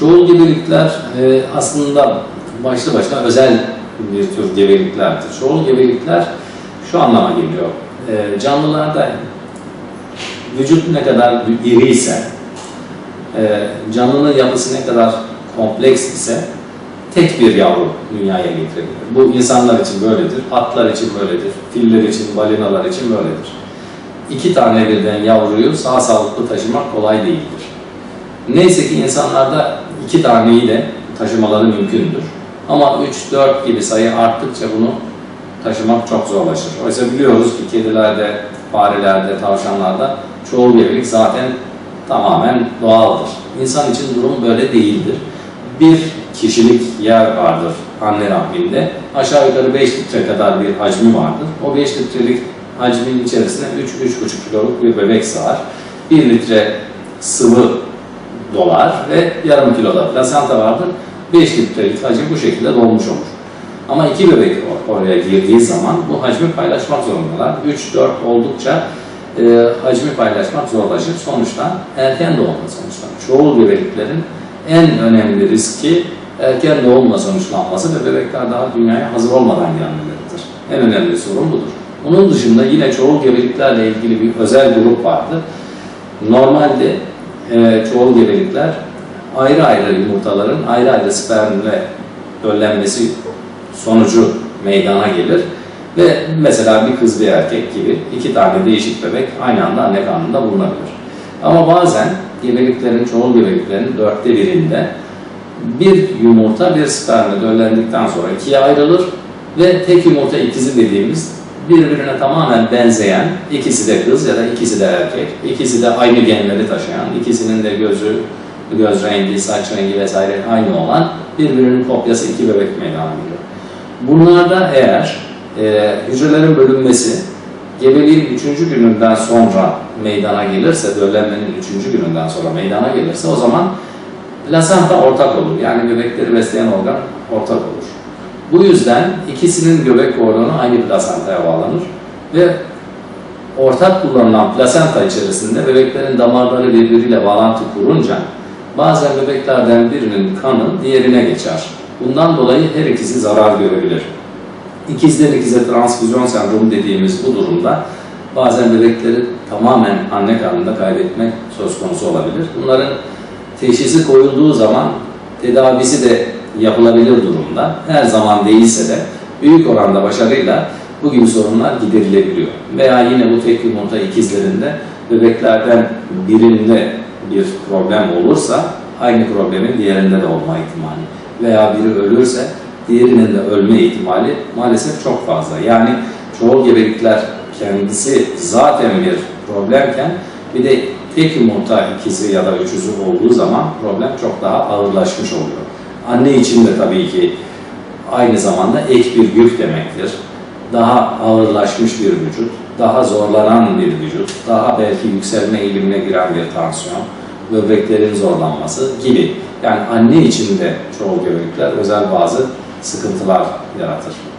Çoğul gebelikler e, aslında başlı başına özel bir tür gebeliklerdir. Çoğul gebelikler şu anlama geliyor. E, canlılarda vücut ne kadar iri ise, e, canlının yapısı ne kadar kompleks ise tek bir yavru dünyaya getirilir. Bu insanlar için böyledir, atlar için böyledir, filler için, balinalar için böyledir. İki tane birden yavruyu sağ sağlıklı taşımak kolay değildir. Neyse ki insanlarda iki taneyi de taşımaları mümkündür. Ama 3, 4 gibi sayı arttıkça bunu taşımak çok zorlaşır. Oysa biliyoruz ki kedilerde, farelerde, tavşanlarda çoğul gebelik zaten tamamen doğaldır. İnsan için durum böyle değildir. Bir kişilik yer vardır anne rahminde. Aşağı yukarı 5 litre kadar bir hacmi vardır. O 5 litrelik hacmin içerisine 3-3,5 kiloluk bir bebek sığar. 1 litre sıvı dolar ve yarım kiloda plasenta vardır. 5 litrelik hacim bu şekilde dolmuş olur. Ama iki bebek or- oraya girdiği zaman bu hacmi paylaşmak zorundalar. 3-4 oldukça e, hacmi paylaşmak zorlaşır. Sonuçta erken doğumla sonuçlanır. Çoğul gebeliklerin en önemli riski erken doğumla sonuçlanması ve bebekler daha dünyaya hazır olmadan gelmeleridir. En önemli sorun budur. Bunun dışında yine çoğul gebeliklerle ilgili bir özel grup vardı. Normalde e, çoğul gebelikler ayrı ayrı yumurtaların ayrı ayrı spermle döllenmesi sonucu meydana gelir. Ve mesela bir kız bir erkek gibi iki tane değişik bebek aynı anda anne karnında bulunabilir. Ama bazen gebeliklerin, çoğul gebeliklerin dörtte birinde bir yumurta bir spermle döllendikten sonra ikiye ayrılır ve tek yumurta ikizi dediğimiz birbirine tamamen benzeyen, ikisi de kız ya da ikisi de erkek, ikisi de aynı genleri taşıyan, ikisinin de gözü, göz rengi, saç rengi vesaire aynı olan birbirinin kopyası iki bebek meydana geliyor. Bunlarda eğer e, hücrelerin bölünmesi gebeliğin üçüncü gününden sonra meydana gelirse, döllenmenin üçüncü gününden sonra meydana gelirse o zaman plasenta ortak olur. Yani bebekleri besleyen organ ortak olur. Bu yüzden ikisinin göbek organı aynı plasentaya bağlanır ve ortak kullanılan plasenta içerisinde bebeklerin damarları birbiriyle bağlantı kurunca bazen bebeklerden birinin kanı diğerine geçer. Bundan dolayı her ikisi zarar görebilir. İkizden ikize transfüzyon sendromu dediğimiz bu durumda bazen bebekleri tamamen anne karnında kaybetmek söz konusu olabilir. Bunların teşhisi koyulduğu zaman tedavisi de yapılabilir durumda. Her zaman değilse de büyük oranda başarıyla bu gibi sorunlar giderilebiliyor. Veya yine bu tek yumurta ikizlerinde bebeklerden birinde bir problem olursa aynı problemin diğerinde de olma ihtimali veya biri ölürse diğerinin de ölme ihtimali maalesef çok fazla. Yani çoğul gebelikler kendisi zaten bir problemken bir de tek yumurta ikizi ya da üçüzü olduğu zaman problem çok daha ağırlaşmış oluyor. Anne için de tabii ki aynı zamanda ek bir yük demektir. Daha ağırlaşmış bir vücut, daha zorlanan bir vücut, daha belki yükselme eğilimine giren bir tansiyon, böbreklerin zorlanması gibi. Yani anne için de çoğul gebelikler özel bazı sıkıntılar yaratır.